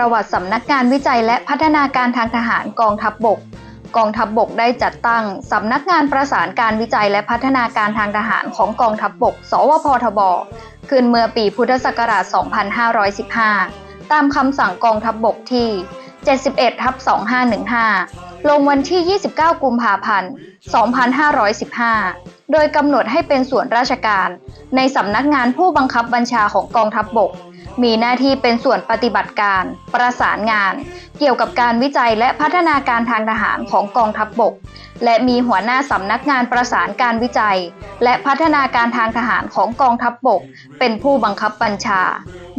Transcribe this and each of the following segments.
ประวัติสำนักงานวิจัยและพัฒนาการทางทหารกองทัพบบก กองทัพบบกได้จัดตั้งสำนักงานประสานการวิจัยและพัฒนาการทางทหารของกองทัพบบก สวพทบ ขึ้นเมื่อปีพุทธศักราช 2515 ตามคำสั่งกองทัพบบกที่ 71ทับ2515 ลงวันที่ 29 กุมภาพันธ์ 2515 โดยกำหนดให้เป็นส่วนราชการ ในสำนักงานผู้บังคับบัญชาของกองทัพบบก มีหน้าที่เป็นส่วนปฏิบัติการ ประสานงาน เกี่ยวกับการวิจัยและพัฒนาการทางทหารของกองทัพบบก และมีหัวหน้าสำนักงานประสานการวิจัย และพัฒนาการทางทหารของกองทัพบบก เป็นผู้บังคับบัญชา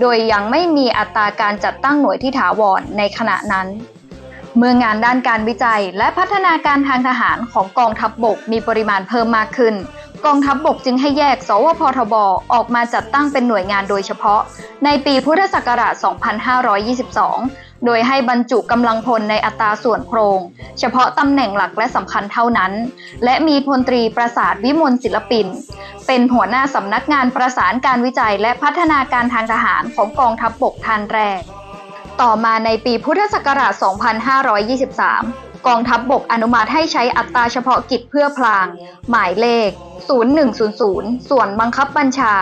โดยยังไม่มีอัตราการจัดตั้งหน่วยที่ถาวรในขณะนั้นเมื่องานด้านการวิจัยและพัฒนาการทางทหารของกองทัพบบกมีปริมาณเพิ่มมากขึ้น กองทัพบบกจึงให้แยก สวพทบ ออกมาจัดตั้งเป็นหน่วยงานโดยเฉพาะ ในปีพุทธศักราช 2522 โดยให้บรรจุกำลังพลในอัตราส่วนโครง เฉพาะตำแหน่งหลักและสำคัญเท่านั้น และมีพลตรีประสาทวิมลศิลปิน เป็นหัวหน้าสำนักงานประสานการวิจัยและพัฒนาการทางทหารของกองทัพบบกท่านแรก ต่อมาในปีพุทธศักราช 2523 กองทัพบบกอนุมัติให้ใช้อัตราเฉพาะกิจเพื่อพลาง หมายเลข 0100 ส่วนบังคับบัญชา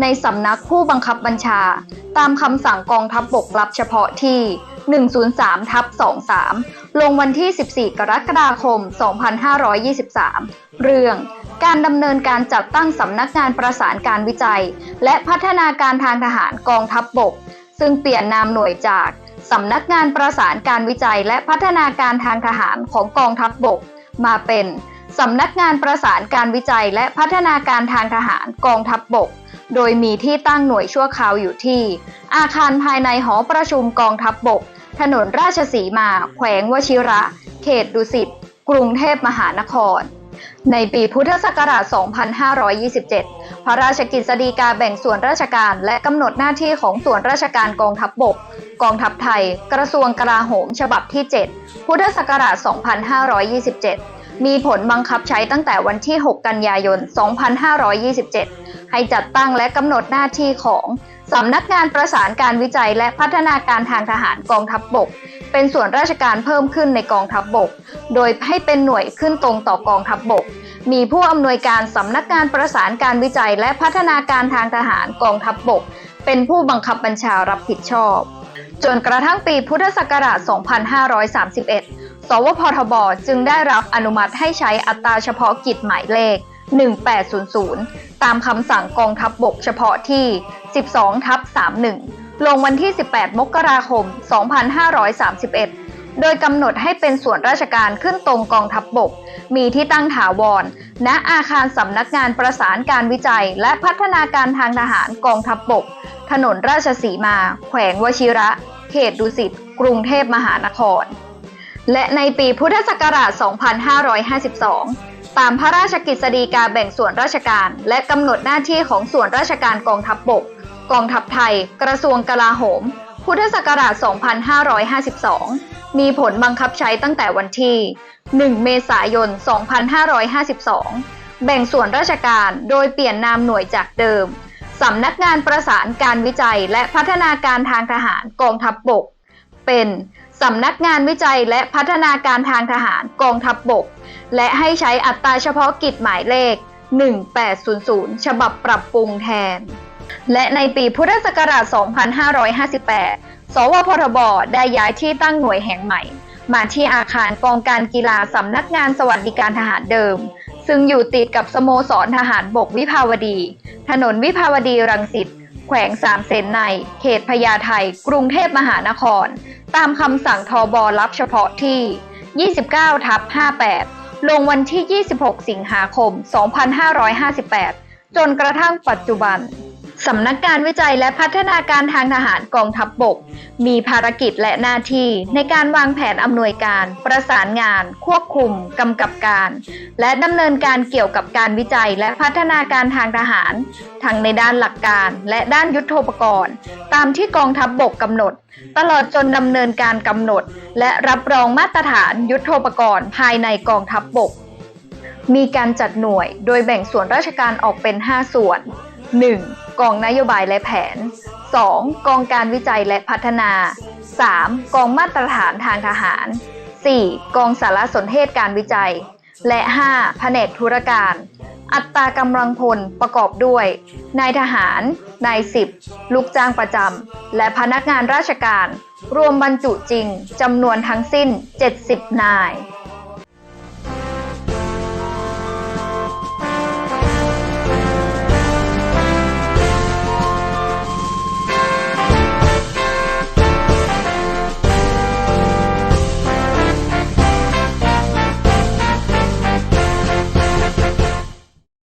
ในสำนักผู้บังคับบัญชา ตามคำสั่งกองทัพบบกรับเฉพาะที่ 103ทับ23 ลงวันที่ 14 กรกฎาคม 2523 เรื่องการดำเนินการจัดตั้งสำนักงานประสานการวิจัย และพัฒนาการทางทหารกองทัพบบก ซึ่งเปลี่ยนนามหน่วยจาก สำนักงานประสานการวิจัยและพัฒนาการทางทหารของกองทัพบบก มาเป็นสำนักงานประสานการวิจัยและพัฒนาการทางทหารกองทัพบบก โดยมีที่ตั้งหน่วยชั่วคราวอยู่ที่ อาคารภายในหอประชุมกองทัพบบก ถนนราชสีมา แขวงวชิระ เขตดุสิต กรุงเทพมหานคร ในปีพุทธศักราช 2527 พระราชกิจสฎีกาแบ่งส่วนราชการและกำหนดหน้าที่ของส่วนราชการกองทัพบบก กองทัพไทย กระทรวงกลาโหม ฉบับที่ 7 พุทธศักราช 2527 มีผลบังคับใช้ตั้งแต่วันที่ 6 กันยายน 2527 ให้จัดตั้งและกำหนดหน้าที่ของสำนักงานประสานการวิจัยและพัฒนาการทางทหารกองทัพบบก เป็นส่วนราชการเพิ่มขึ้นในกองทัพบบก โดยให้เป็นหน่วยขึ้นตรงต่อกองทัพบบก มีผู้อำนวยการสำนักงานประสานการวิจัยและพัฒนาการทางทหารกองทัพบบก เป็นผู้บังคับบัญชารับผิดชอบ จนกระทั่งปีพุทธศักราช 2531 สวพทบจึงได้รับอนุมัติให้ใช้อัตราเฉพาะกิจหมายเลข 1800 ตามคำสั่งกองทัพบบกเฉพาะที่ 12ทับ31 ลงวันที่ 18 มกราคม 2531 โดยกำหนดให้เป็นส่วนราชการขึ้นตรงกองทัพบบก มีที่ตั้งถาวร ณ อาคารสำนักงานประสานการวิจัย และพัฒนาการทางทหารกองทัพบบก ถนนราชสีมา แขวงวชิระ เขตดุสิต กรุงเทพมหานคร และในปีพุทธศักราช 2552 ตามพระราชกฤษฎีกาแบ่งส่วนราชการ และกำหนดหน้าที่ของส่วนราชการกองทัพบบก กองทัพไทย กระทรวงกลาโหม พุทธศักราช 2552 มีผลบังคับใช้ตั้งแต่วันที่ 1 เมษายน 2552 แบ่งส่วนราชการโดยเปลี่ยนนามหน่วยจากเดิม สำนักงานประสานการวิจัยและพัฒนาการทางทหารกองทัพบบก เป็นสำนักงานวิจัยและพัฒนาการทางทหารกองทัพบบก และให้ใช้อัตราเฉพาะกิจหมายเลข 1800 ฉบับปรับปรุงแทน และในปีพุทธศักราช 2558 สวพทบได้ย้ายที่ตั้งหน่วยแห่งใหม่ มาที่อาคารกองการกีฬาสำนักงานสวัสดิการทหารเดิม ซึ่งอยู่ติดกับสโมสรทหารบกวิภาวดี ถนนวิภาวดีรังสิตแขวงสามเสนใน เขตพญาไทกรุงเทพมหานคร ตามคำสั่งทบรับเฉพาะที่ 29 ทับ 58 ลงวันที่ 26 สิงหาคม 2558 จนกระทั่งปัจจุบัน สำนักการวิจัยและพัฒนาการทางทหารกองทัพบบก มีภารกิจและหน้าที่ในการวางแผนอำนวยการ ประสานงาน ควบคุมกำกับการ และดำเนินการเกี่ยวกับการวิจัยและพัฒนาการทางทหาร ทั้งในด้านหลักการและด้านยุทโธปกรณ์ ตามที่กองทัพบบกกำหนด ตลอดจนดำเนินการกำหนด และรับรองมาตรฐานยุทโธปกรณ์ภายในกองทัพบบก มีการจัดหน่วย โดยแบ่งส่วนราชการออกเป็น 5 ส่วน 1. กองนโยบายและแผน 2. กองการวิจัยและพัฒนา 3. กองมาตรฐานทางทหาร 4. กองสารสนเทศการวิจัย และ 5. แผนกธุรการ อัตรากำลังพลประกอบด้วย นายทหาร นายสิบ ลูกจ้างประจำ และพนักงานราชการ รวมบรรจุจริงจำนวนทั้งสิ้น 70 นาย